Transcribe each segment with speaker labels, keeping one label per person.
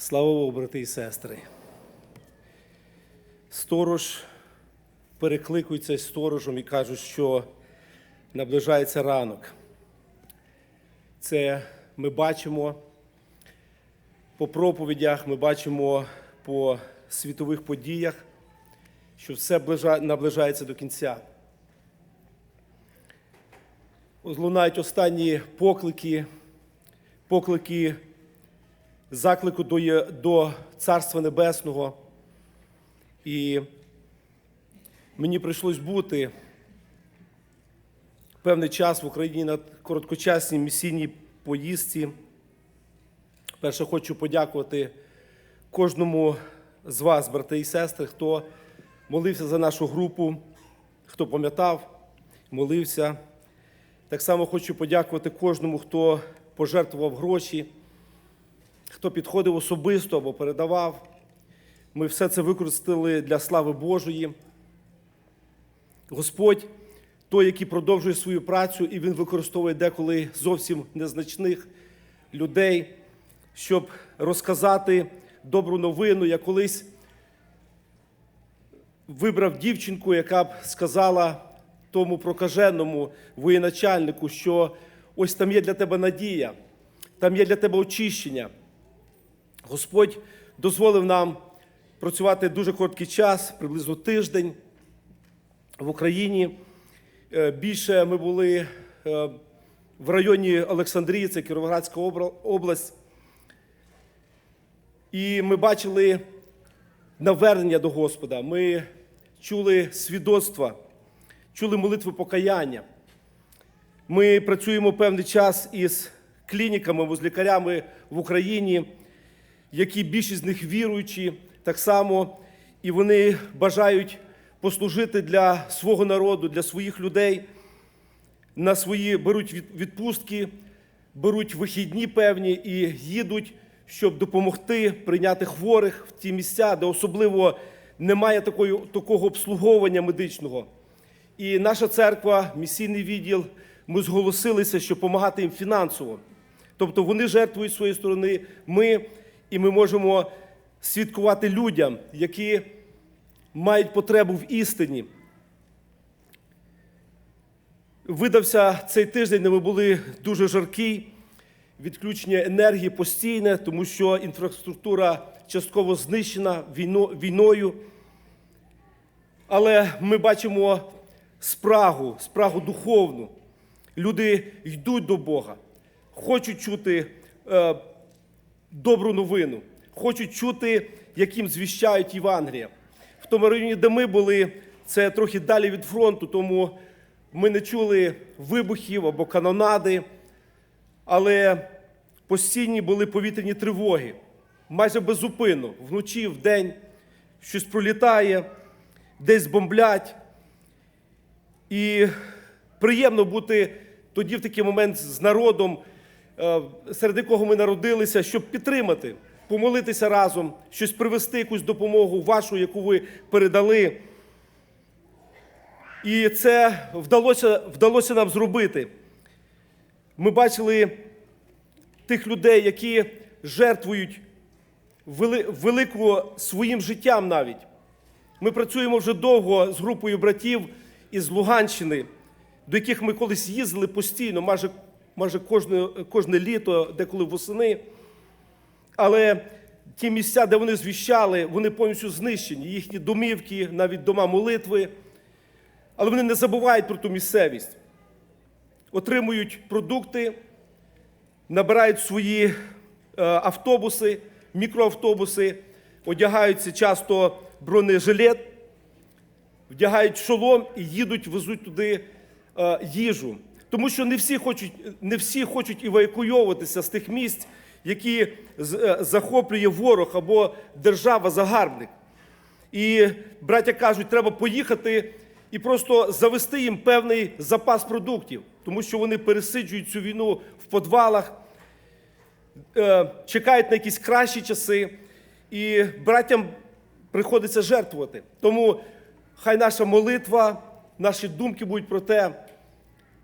Speaker 1: Слава Богу, брати і сестри. Сторож перекликується з сторожем і кажуть, що наближається ранок. Це ми бачимо по проповідях, ми бачимо по світових подіях, що все наближається до кінця. Лунають останні поклики, поклики заклику до, до Царства Небесного. І мені прийшлось бути певний час в Україні на короткочасній місійній поїздці. Перше, хочу подякувати кожному з вас, брати і сестри, хто молився за нашу групу, хто пам'ятав, молився. Так само хочу подякувати кожному, хто пожертвував гроші, хто підходив особисто або передавав. Ми все це використали для слави Божої. Господь, той, який продовжує свою працю, і Він використовує деколи зовсім незначних людей, щоб розказати добру новину. Я колись вибрав дівчинку, яка б сказала тому прокаженому воєначальнику, що ось там є для тебе надія, там є для тебе очищення. Господь дозволив нам працювати дуже короткий час, приблизно тиждень в Україні. Е, Більше ми були е, в районі Олександрії, це Кіровоградська область. І ми бачили навернення до Господа. Ми чули свідоцтва, чули молитви покаяння. Ми працюємо певний час із клініками, з лікарями в Україні, які більшість з них віруючі, так само, і вони бажають послужити для свого народу, для своїх людей. На свої беруть відпустки, беруть вихідні певні і їдуть, щоб допомогти прийняти хворих в ті місця, де особливо немає такої, такого обслуговування медичного. І наша церква, місійний відділ, ми зголосилися, щоб допомагати їм фінансово. Тобто вони жертвують своєї сторони, ми, і ми можемо свідкувати людям, які мають потребу в істині. Видався цей тиждень, де ми були дуже жаркий, відключення енергії постійне, тому що інфраструктура частково знищена війною. Але ми бачимо спрагу, спрагу духовну. Люди йдуть до Бога, хочуть чути е, добру новину, хочуть чути, яким звіщають Євангелія. В тому районі, де ми були, це трохи далі від фронту, тому ми не чули вибухів або канонади, але постійні були повітряні тривоги, майже безупинно, вночі, вдень, щось пролітає, десь бомблять. І приємно бути тоді в такий момент з народом, серед якого ми народилися, щоб підтримати, помолитися разом, щось привести, якусь допомогу вашу, яку ви передали. І це вдалося, вдалося нам зробити. Ми бачили тих людей, які жертвують велику своїм життям навіть. Ми працюємо вже довго з групою братів із Луганщини, до яких ми колись їздили постійно, майже, майже кожне, кожне літо, деколи восени. Але ті місця, де вони звіщали, вони повністю знищені, їхні домівки, навіть дома молитви. Але вони не забувають про ту місцевість. Отримують продукти, набирають свої е, автобуси, мікроавтобуси, одягаються часто бронежилет, вдягають шолом і їдуть, везуть туди е, їжу. Тому що не всі хочуть, не всі хочуть евакуйовуватися з тих місць, які е, захоплює ворог або держава-загарбник. І браття кажуть, треба поїхати і просто завести їм певний запас продуктів, тому що вони пересиджують цю війну в подвалах, е, чекають на якісь кращі часи, і браттям приходиться жертвувати. Тому хай наша молитва, наші думки будуть про те,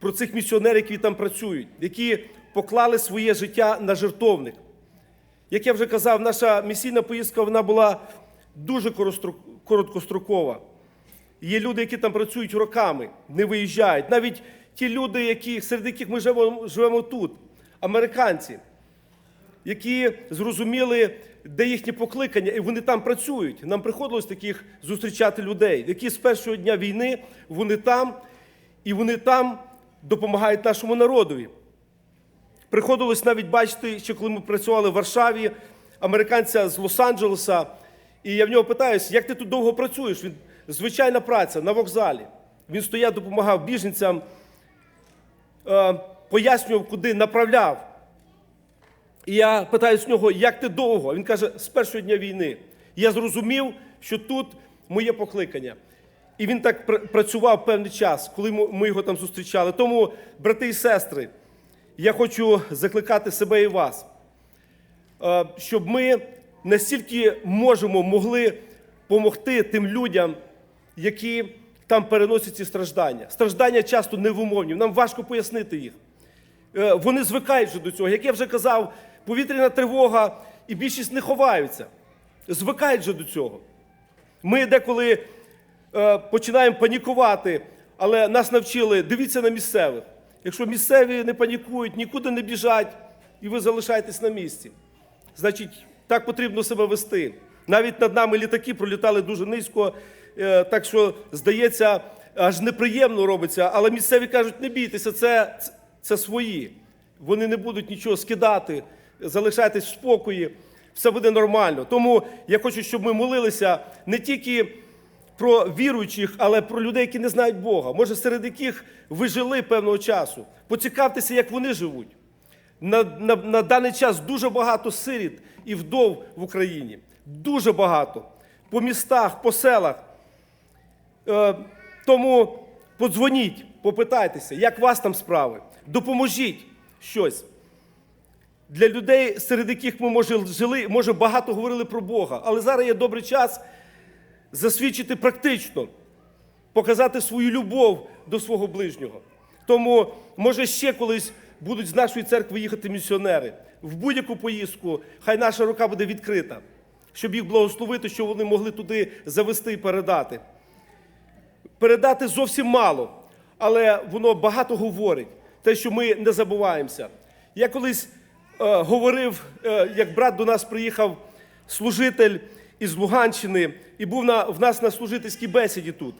Speaker 1: про цих місіонерів, які там працюють, які поклали своє життя на жертовник. Як я вже казав, наша місійна поїздка вона була дуже короткострокова. Є люди, які там працюють роками, не виїжджають. Навіть ті люди, які, серед яких ми живемо, живемо тут, американці, які зрозуміли, де їхнє покликання, і вони там працюють. Нам приходилось таких зустрічати людей, які з першого дня війни вони там, і вони там допомагають нашому народові. Приходилось навіть бачити, що коли ми працювали в Варшаві, американця з Лос-Анджелеса, і я в нього питаюся, як ти тут довго працюєш? Він звичайна праця на вокзалі. Він стояв, допомагав біженцям, е, пояснював, куди направляв. І я питаю з нього, як ти довго? Він каже, з першого дня війни. Я зрозумів, що тут моє покликання. І він так працював певний час, коли ми- його там зустрічали. Тому, брати і сестри, я хочу закликати себе і вас, е, щоб ми настільки можемо могли допомогти тим людям, які там переносять ці страждання. Страждання часто невимовні, нам важко пояснити їх. Е, Вони звикають вже до цього. Як я вже казав, повітряна тривога, і більшість не ховаються. Звикають вже до цього. Ми деколи починаємо панікувати, але нас навчили дивіться на місцевих. Якщо місцеві не панікують, нікуди не біжать, і ви залишаєтесь на місці. Значить, так потрібно себе вести. Навіть над нами літаки пролітали дуже низько, е, так що, здається, аж неприємно робиться. Але місцеві кажуть, не бійтеся, це, це свої. Вони не будуть нічого скидати, залишайтесь в спокої, все буде нормально. Тому я хочу, щоб ми молилися не тільки про віруючих, але про людей, які не знають Бога. Може, серед яких ви жили певного часу. Поцікавтеся, як вони живуть. На, на, на даний час дуже багато сиріт і вдов в Україні. Дуже багато. По містах, по селах. Е, тому подзвоніть, попитайтеся, як вас там справи. Допоможіть щось. Для людей, серед яких ми може, жили, може багато говорили про Бога. Але зараз є добрий час засвідчити практично, показати свою любов до свого ближнього. Тому, може, ще колись будуть з нашої церкви їхати місіонери. В будь-яку поїздку, хай наша рука буде відкрита, щоб їх благословити, щоб вони могли туди завести і передати. Передати зовсім мало, але воно багато говорить, те, що ми не забуваємося. Я колись е, говорив, е, як брат до нас приїхав служитель із Луганщини і був на, в нас на служительській бесіді тут.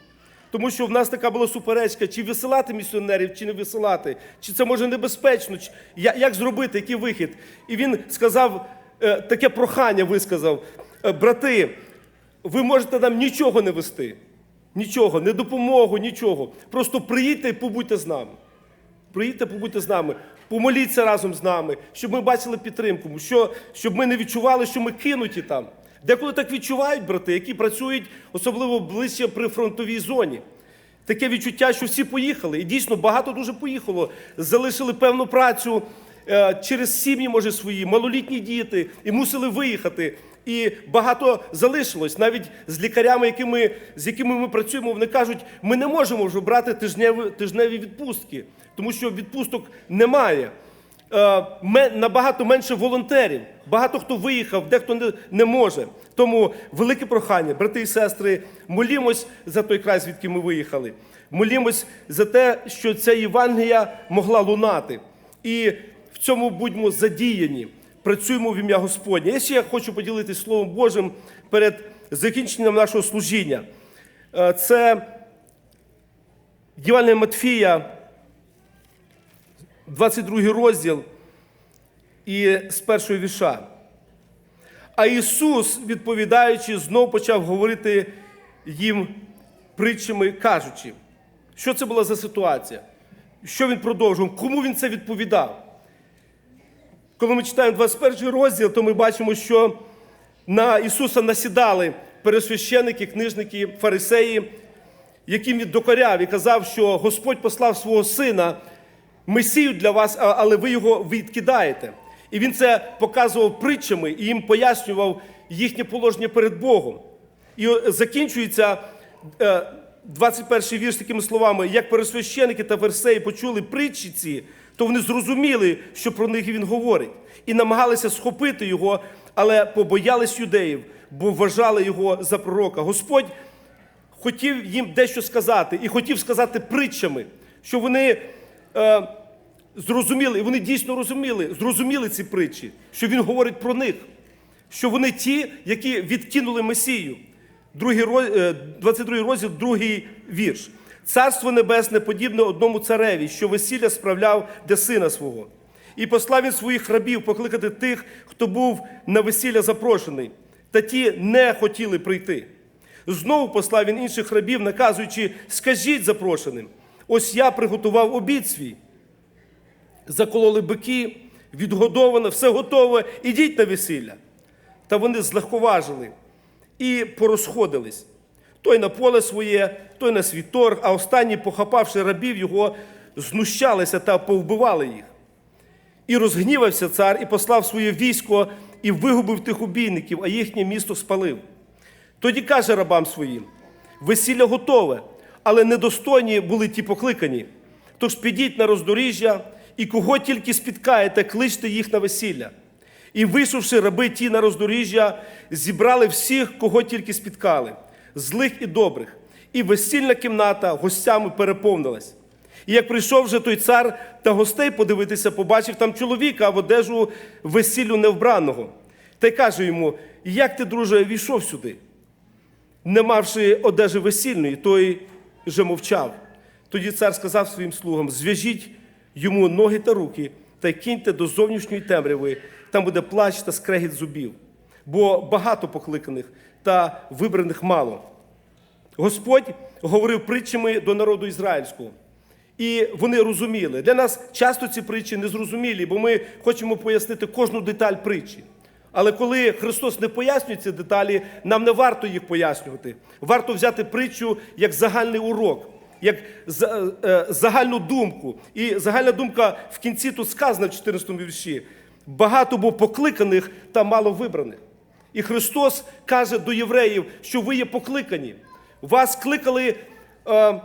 Speaker 1: Тому що в нас така була суперечка, чи висилати місіонерів, чи не висилати, чи це може небезпечно, чи, як зробити, який вихід. І він сказав, е, таке прохання висказав: «Е, брати, ви можете нам нічого не вести. Нічого, не допомогу, нічого. Просто приїдьте і побудьте з нами. Приїдьте, побудьте з нами, помоліться разом з нами, щоб ми бачили підтримку, що, щоб ми не відчували, що ми кинуті там. Деколи так відчувають брати, які працюють особливо ближче при фронтовій зоні. Таке відчуття, що всі поїхали. І дійсно багато дуже поїхало. Залишили певну працю е, через сім'ї, може, свої, малолітні діти, і мусили виїхати. І багато залишилось. Навіть з лікарями, якими, з якими ми працюємо, вони кажуть, ми не можемо вже брати тижневі, тижневі відпустки, тому що відпусток немає. Е, набагато менше волонтерів. Багато хто виїхав, дехто не, може. Тому велике прохання, брати і сестри, молімось за той край, звідки ми виїхали. Молімось за те, що ця Євангелія могла лунати. І в цьому будьмо задіяні. Працюємо в ім'я Господнє. Я ще хочу поділитися Словом Божим перед закінченням нашого служіння. Е, Це Євангелія Матфія, 22 розділ і з першого віша. А Ісус, відповідаючи, знов почав говорити їм притчами, кажучи, що це була за ситуація, що він продовжував, кому він це відповідав. Коли ми читаємо 21 розділ, то ми бачимо, що на Ісуса насідали пересвященники, книжники, фарисеї, яким він докоряв і казав, що Господь послав свого сина Месію для вас, але ви його відкидаєте. І він це показував притчами і їм пояснював їхнє положення перед Богом. І закінчується е, 21 вірш такими словами: як пересвященики та фарисеї почули притчі ці, то вони зрозуміли, що про них він говорить, і намагалися схопити його, але побоялись юдеїв, бо вважали його за пророка. Господь хотів їм дещо сказати і хотів сказати притчами, що вони е, зрозуміли, і вони дійсно розуміли, зрозуміли ці притчі, що він говорить про них, що вони ті, які відкинули Месію. Другий роз- е, 22 розділ, другий вірш. Царство небесне подібне одному цареві, що весілля справляв для сина свого. І послав він своїх рабів покликати тих, хто був на весілля запрошений, та ті не хотіли прийти. Знову послав він інших рабів, наказуючи, скажіть запрошеним, ось я приготував обід свій. Закололи бики, відгодовано, все готове, ідіть на весілля. Та вони злегковажили і порозходились. Той на поле своє, той на свій торг, а останні, похапавши рабів його, знущалися та повбивали їх. І розгнівався цар, і послав своє військо, і вигубив тих убійників, а їхнє місто спалив. Тоді каже рабам своїм: весілля готове, але недостойні були ті покликані. Тож підіть на роздоріжжя, і кого тільки спіткаєте, кличте їх на весілля. І вийшовши раби ті на роздоріжжя, зібрали всіх, кого тільки спіткали, злих і добрих, і весільна кімната гостями переповнилась. І як прийшов вже той цар та гостей подивитися, побачив там чоловіка в одежу весіллю невбраного. Та й каже йому: Як ти, друже, війшов сюди? не мавши одежі весільної, той же мовчав. Тоді цар сказав своїм слугам: зв'яжіть йому ноги та руки та киньте до зовнішньої темряви, там буде плач та скрегіт зубів, бо багато покликаних та вибраних мало. Господь говорив притчами до народу ізраїльського. І вони розуміли. Для нас часто ці притчі не зрозумілі, бо ми хочемо пояснити кожну деталь притчі. Але коли Христос не пояснює ці деталі, нам не варто їх пояснювати. Варто взяти притчу як загальний урок, як е, загальну думку. І загальна думка в кінці тут сказана в 14 вірші: багато було покликаних та мало вибраних. І Христос каже до євреїв, що ви є покликані. Вас кликали е,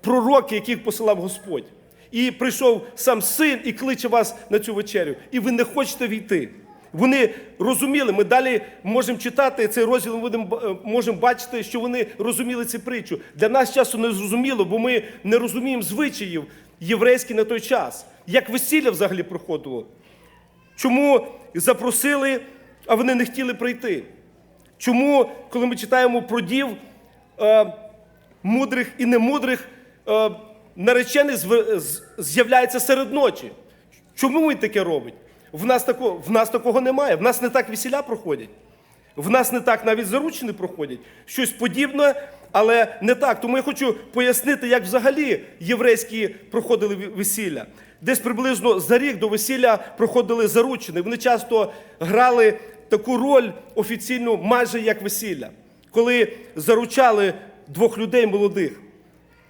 Speaker 1: пророки, яких посилав Господь. І прийшов сам син і кличе вас на цю вечерю. І ви не хочете війти. Вони розуміли, ми далі можемо читати цей розділ, ми е, можемо бачити, що вони розуміли цю притчу. Для нас часу не зрозуміло, бо ми не розуміємо звичаїв єврейських на той час. Як весілля взагалі проходило? Чому запросили, а вони не хотіли прийти? Чому, коли ми читаємо про дів е, мудрих і немудрих, е, наречений зв- з'являється серед ночі? Чому він таке робить? В нас, такого, в нас такого немає. В нас не так весіля проходять. В нас не так навіть заручені проходять. Щось подібне, але не так. Тому я хочу пояснити, як взагалі єврейські проходили весілля. Десь приблизно за рік до весілля проходили заручені. Вони часто грали таку роль офіційну, майже як весілля, коли заручали двох людей молодих.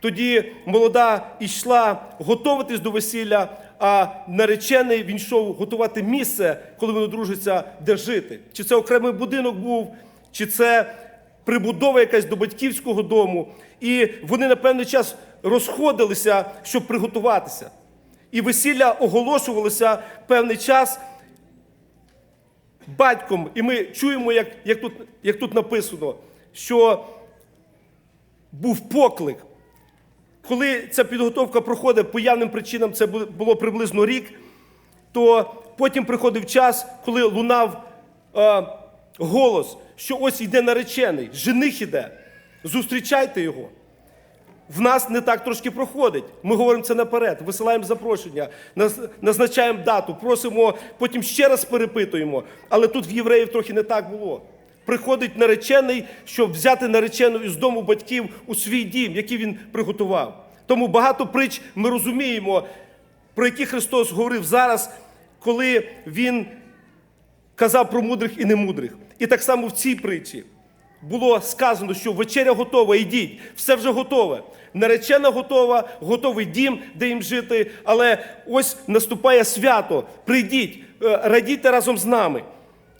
Speaker 1: Тоді молода йшла готуватись до весілля, а наречений він йшов готувати місце, коли вони одружаться, де жити. Чи це окремий будинок був, чи це прибудова якась до батьківського дому. І вони на певний час розходилися, щоб приготуватися. І весілля оголошувалося певний час батьком. І ми чуємо, як, як, тут, як тут написано, що був поклик. Коли ця підготовка проходить по явним причинам, це було приблизно рік, то потім приходив час, коли лунав е, голос, що ось йде наречений, жених іде, зустрічайте його. В нас не так трошки проходить. Ми говоримо це наперед, висилаємо запрошення, назначаємо дату, просимо, потім ще раз перепитуємо. Але тут в євреїв трохи не так було. Приходить наречений, щоб взяти наречену із дому батьків у свій дім, який він приготував. Тому багато притч ми розуміємо, про які Христос говорив зараз, коли Він казав про мудрих і немудрих. І так само в цій притчі було сказано, що вечеря готова, йдіть, все вже готове. Наречена готова, готовий дім, де їм жити. Але ось наступає свято. Прийдіть, е, радійте разом з нами.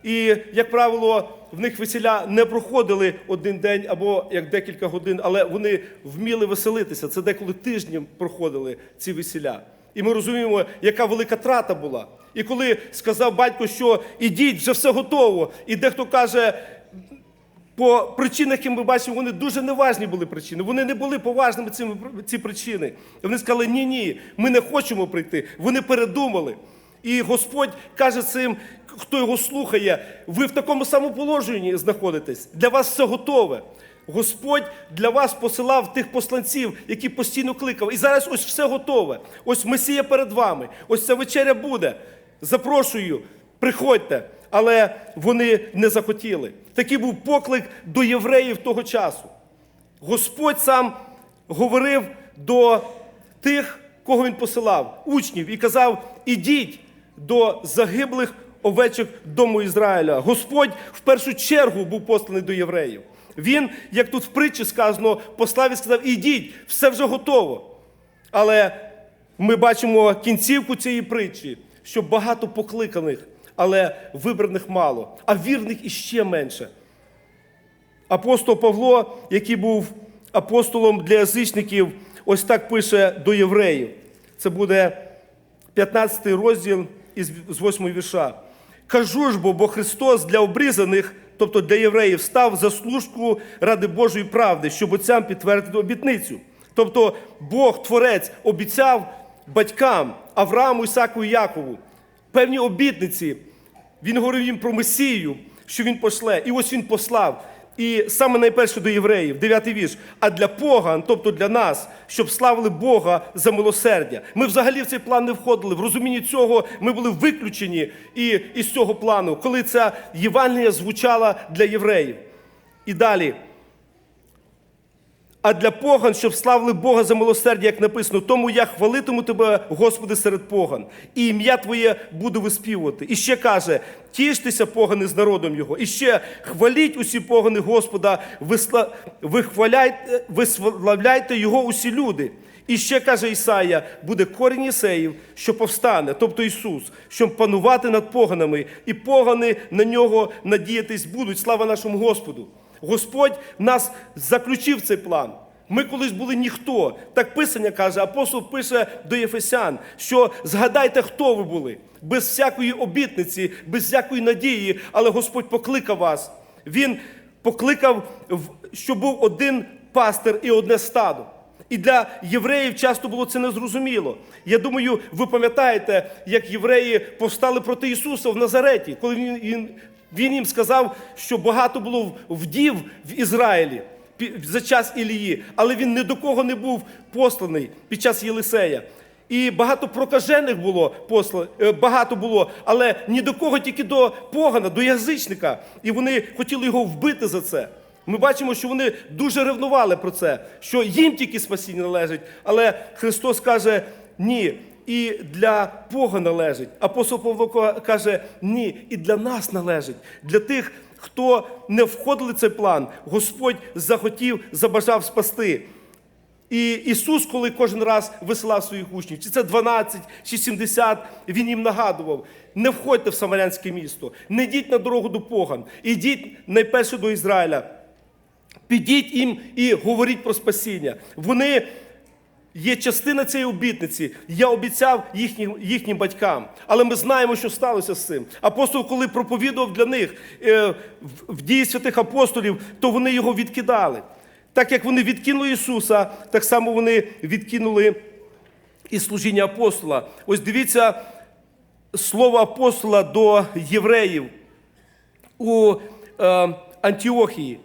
Speaker 1: І, як правило, в них весіля не проходили один день або як декілька годин, але вони вміли веселитися. Це деколи тижнем проходили ці весіля. І ми розуміємо, яка велика трата була. І коли сказав батько, що ідіть, вже все готово, і дехто каже, по причинах, які ми бачимо, вони дуже неважні були причини. Вони не були поважними цими ці причини. І вони сказали: ні, ні, ми не хочемо прийти. Вони передумали. І Господь каже цим, хто його слухає, ви в такому самому положенні знаходитесь. Для вас все готове. Господь для вас посилав тих посланців, які постійно кликав. І зараз ось все готове. Ось Месія перед вами. Ось ця вечеря буде. Запрошую, приходьте. Але вони не захотіли. Такий був поклик до євреїв того часу. Господь сам говорив до тих, кого він посилав, учнів, і казав: ідіть до загиблих овечок дому Ізраїля. Господь в першу чергу був посланий до євреїв. Він, як тут в притчі сказано, послав і сказав: ідіть, все вже готово. Але ми бачимо кінцівку цієї притчі, що багато покликаних, але вибраних мало, а вірних іще менше. Апостол Павло, який був апостолом для язичників, ось так пише до євреїв. Це буде 15 розділ із 8 вірша. Кажу ж бо, бо Христос для обрізаних, тобто для євреїв, став заслужку ради Божої правди, щоб отцям підтвердити обітницю. Тобто Бог, Творець, обіцяв батькам Аврааму, Ісаку і Якову певні обітниці. Він говорив їм про Месію, що він пошле. І ось він послав. І саме найперше до євреїв, дев'ятий вірш. А для поган, тобто для нас, щоб славили Бога за милосердя. Ми взагалі в цей план не входили. В розумінні цього ми були виключені і, із цього плану, коли ця Євангелія звучала для євреїв. І далі. А для поган, щоб славили Бога за милосердя, як написано, тому я хвалитиму тебе, Господи, серед поган, і ім'я Твоє буду виспівувати. І ще каже: тіштеся, погани, з народом його. І ще хваліть усі погани Господа, висла... виславляйте його усі люди. І ще каже Ісая, буде корінь Єсеїв, що повстане, тобто Ісус, щоб панувати над поганами, і погани на нього надіятись будуть. Слава нашому Господу! Господь нас заключив цей план. Ми колись були ніхто. Так Писання каже, апостол пише до Єфесян, що згадайте, хто ви були, без всякої обітниці, без всякої надії, але Господь покликав вас. Він покликав, щоб був один пастир і одне стадо. І для євреїв часто було це незрозуміло. Я думаю, ви пам'ятаєте, як євреї повстали проти Ісуса в Назареті, коли він, він, їм сказав, що багато було вдів в Ізраїлі за час Ілії, але він ні до кого не був посланий під час Єлисея. І багато прокажених було посла, багато було, але ні до кого, тільки до погана, до язичника. І вони хотіли його вбити за це. Ми бачимо, що вони дуже ревнували про це, що їм тільки спасіння належить. Але Христос каже: ні, і для Бога належить. Апостол Павло каже, ні, і для нас належить. Для тих, хто не входили в цей план, Господь захотів, забажав спасти. І Ісус, коли кожен раз висилав своїх учнів, чи це 12, чи 70, Він їм нагадував: не входьте в Самарянське місто, не йдіть на дорогу до поган, ідіть найперше до Ізраїля. Підіть їм і говоріть про спасіння. Вони є частина цієї обітниці. Я обіцяв їхнім, їхнім батькам. Але ми знаємо, що сталося з цим. Апостол, коли проповідував для них е, в, дії святих апостолів, то вони його відкидали. Так як вони відкинули Ісуса, так само вони відкинули і служіння апостола. Ось дивіться слово апостола до євреїв у е, Антіохії.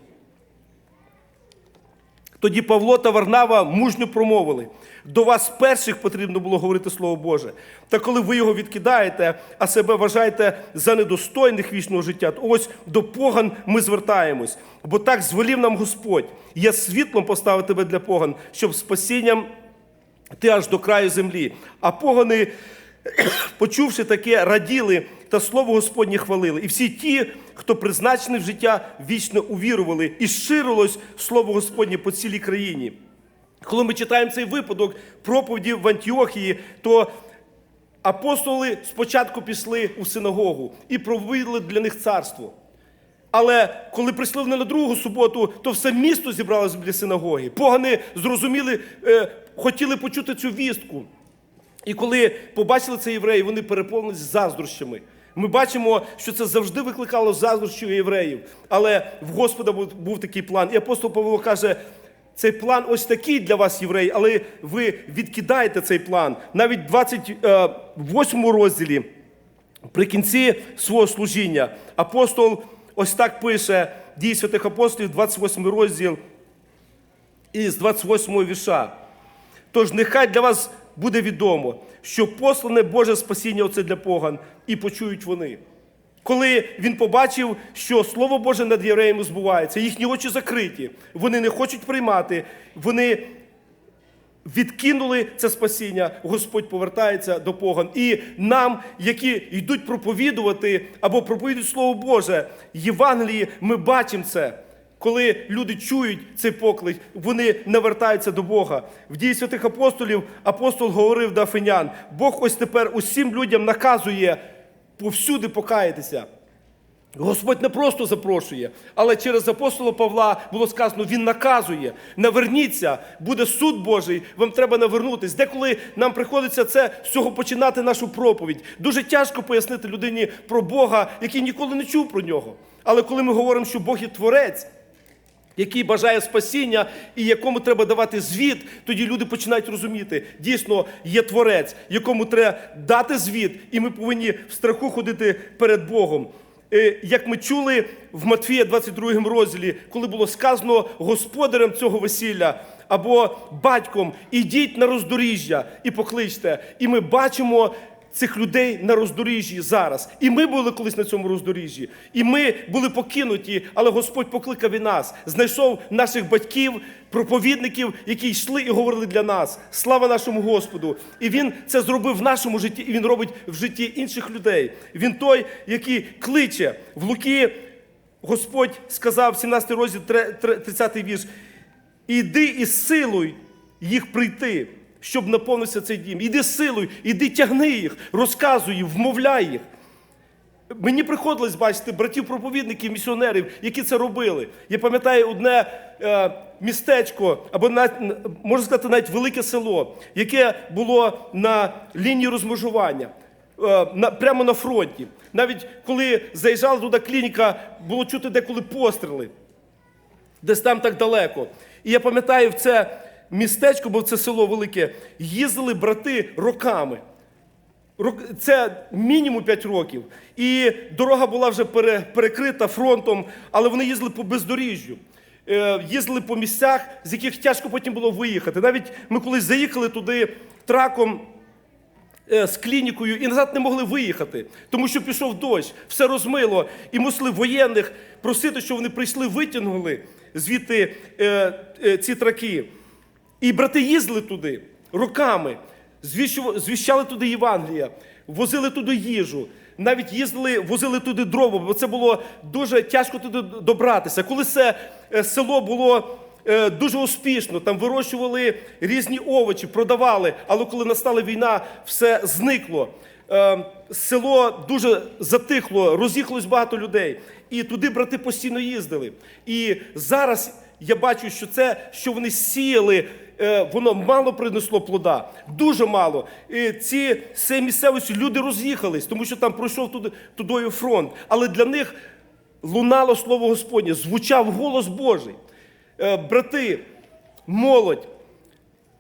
Speaker 1: Тоді Павло та Варнава мужньо промовили. До вас перших потрібно було говорити Слово Боже. Та коли ви його відкидаєте, а себе вважаєте за недостойних вічного життя, то ось до поган ми звертаємось. Бо так звелів нам Господь. Я світлом поставив тебе для поган, щоб спасінням ти аж до краю землі. А погани, почувши таке, раділи та слово Господнє хвалили. І всі ті, хто призначений в життя, вічно увірували, і ширилось слово Господнє по цілій країні. Коли ми читаємо цей випадок проповіді в Антіохії, то апостоли спочатку пішли у синагогу і провели для них царство. Але коли прийшли вони на другу суботу, то все місто зібралося біля синагоги. Погани зрозуміли, е, хотіли почути цю вістку. І коли побачили це євреї, вони переповнились заздрощами. Ми бачимо, що це завжди викликало заздрощі у євреїв. Але в Господа був, був такий план. І апостол Павло каже: цей план ось такий для вас, євреї, але ви відкидаєте цей план. Навіть в 28 розділі, при кінці свого служіння, апостол ось так пише: дії святих апостолів, 28 розділ із 28 віша. Тож нехай для вас буде відомо, що послане Боже спасіння оце для поган, і почують вони. Коли він побачив, що Слово Боже над євреями збувається, їхні очі закриті, вони не хочуть приймати, вони відкинули це спасіння, Господь повертається до поган. І нам, які йдуть проповідувати або проповідують Слово Боже, Євангелії, ми бачимо це. Коли люди чують цей поклик, вони навертаються до Бога. В дії святих апостолів апостол говорив до Афинян, Бог ось тепер усім людям наказує повсюди покаятися. Господь не просто запрошує, але через апостола Павла було сказано, він наказує. Наверніться, буде суд Божий, вам треба навернутись. Деколи нам приходиться це з цього починати нашу проповідь. Дуже тяжко пояснити людині про Бога, який ніколи не чув про нього. Але коли ми говоримо, що Бог є творець, який бажає спасіння і якому треба давати звіт, тоді люди починають розуміти, дійсно є творець, якому треба дати звіт, і ми повинні в страху ходити перед Богом. Е, Як ми чули в Матфія 22 розділі, коли було сказано господарем цього весілля або батьком, ідіть на роздоріжжя і покличте. І ми бачимо цих людей на роздоріжжі зараз. І ми були колись на цьому роздоріжжі. І ми були покинуті, але Господь покликав і нас, знайшов наших батьків, проповідників, які йшли і говорили для нас. Слава нашому Господу! І Він це зробив в нашому житті, і Він робить в житті інших людей. Він той, який кличе в Луки. Господь сказав, 17 розділ, 30 вірш, іди із силою їх прийти, щоб наповнився цей дім. Іди силою, іди тягни їх, розказуй вмовляй їх. Мені приходилось бачити братів-проповідників, місіонерів, які це робили. Я пам'ятаю одне е, містечко, або навіть, можна сказати, навіть велике село, яке було на лінії розмежування, е, на, прямо на фронті. Навіть коли заїжджала туди клініка, було чути деколи постріли, десь там так далеко. І я пам'ятаю, в це містечко, бо це село велике, їздили брати роками. Рок- Це мінімум 5 років. І дорога була вже пере- перекрита фронтом, але вони їздили по бездоріжжю. Е, Їздили по місцях, з яких тяжко потім було виїхати. Навіть ми колись заїхали туди траком е, з клінікою і назад не могли виїхати, тому що пішов дощ, все розмило, і мусили воєнних просити, щоб вони прийшли, витягнули звідти е, ці траки. І брати їздили туди роками, звіщали туди Євангелія, возили туди їжу. Навіть їздили, возили туди дрова, бо це було дуже тяжко туди добратися. Коли це е, село було е, дуже успішно, там вирощували різні овочі, продавали, але коли настала війна, все зникло. Е, Село дуже затихло, роз'їхалось багато людей. І туди брати постійно їздили. І зараз я бачу, що це, що вони сіяли, воно мало принесло плода, дуже мало. І ці з місцевості люди роз'їхались, тому що там пройшов туди, тудою фронт. Але для них лунало слово Господнє, звучав голос Божий. Е, Брати, молодь,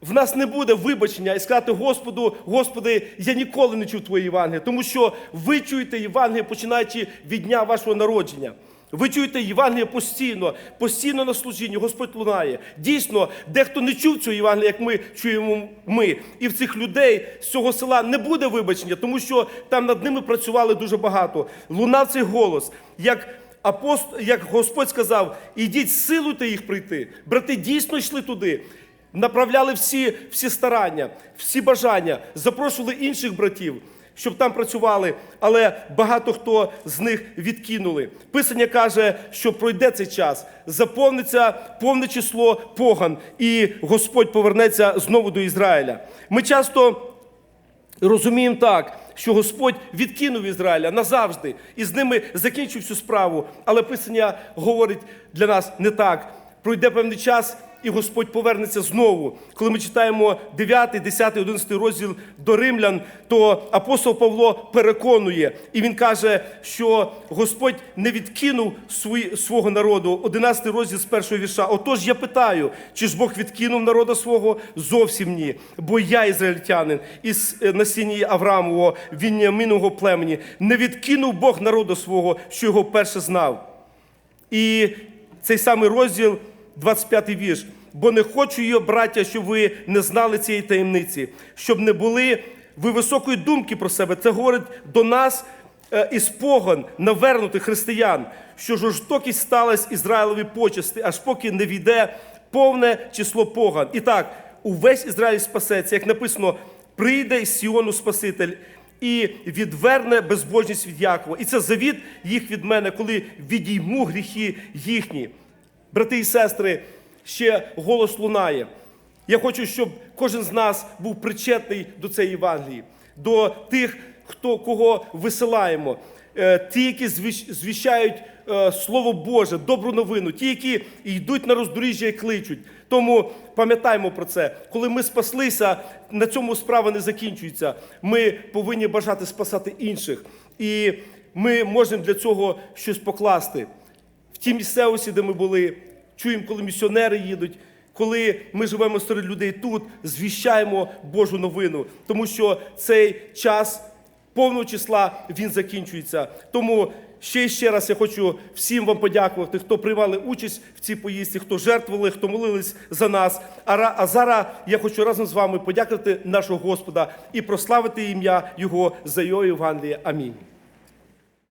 Speaker 1: в нас не буде вибачення і сказати Господу, Господи, я ніколи не чув Твоє Євангеліє, тому що ви чуєте Євангеліє, починаючи від дня вашого народження. Ви чуєте Євангеліє постійно, постійно на служінні, Господь лунає. Дійсно, дехто не чув цього Євангелія, як ми чуємо ми. І в цих людей з цього села не буде вибачення, тому що там над ними працювали дуже багато. Лунав цей голос, як апост... як Господь сказав, ідіть, силуйте їх прийти. Брати дійсно йшли туди. Направляли всі, всі старання, всі бажання, запрошували інших братів, щоб там працювали, але багато хто з них відкинули. Писання каже, що пройде цей час, заповниться повне число поган, і Господь повернеться знову до Ізраїля. Ми часто розуміємо так, що Господь відкинув Ізраїля назавжди і з ними закінчив всю справу. Але Писання говорить для нас не так. Пройде певний час, і Господь повернеться знову. Коли ми читаємо 9, 10, 11 розділ до римлян, то апостол Павло переконує, і він каже, що Господь не відкинув свого народу. 11 розділ з першого вірша. Отож я питаю, чи ж Бог відкинув народа свого? Зовсім ні. Бо я ізраїльтянин із е, насіння Авраамового, Вінняминового племені. Не відкинув Бог народу свого, що його перше знав. І цей самий розділ, 25 вірш. Бо не хочу я, браття, щоб ви не знали цієї таємниці, щоб не були ви високої думки про себе. Це говорить до нас е, із погон навернутих християн, що жорстокість сталася Ізраїлові почести, аж поки не війде повне число поган. І так, увесь Ізраїль спасеться, як написано, прийде з Сіону Спаситель і відверне безбожність від Якова. І це завіт їх від мене, коли відійму гріхи їхні. Брати і сестри, ще голос лунає. Я хочу, щоб кожен з нас був причетний до цієї Євангелії, до тих, хто кого висилаємо, Е, ті, які звіщ- звіщають е, Слово Боже, добру новину, ті, які йдуть на роздоріжжя і кличуть. Тому пам'ятаємо про це. Коли ми спаслися, на цьому справа не закінчується. Ми повинні бажати спасати інших. І ми можемо для цього щось покласти. Тій місцевості, де ми були, чуємо, коли місіонери їдуть, коли ми живемо серед людей тут, звіщаємо Божу новину, тому що цей час повного числа він закінчується. Тому ще і ще раз я хочу всім вам подякувати, хто приймали участь в цій поїздці, хто жертвували, хто молились за нас. А, зараз я хочу разом з вами подякувати нашого Господа і прославити ім'я Його за його Євангеліє. Амінь.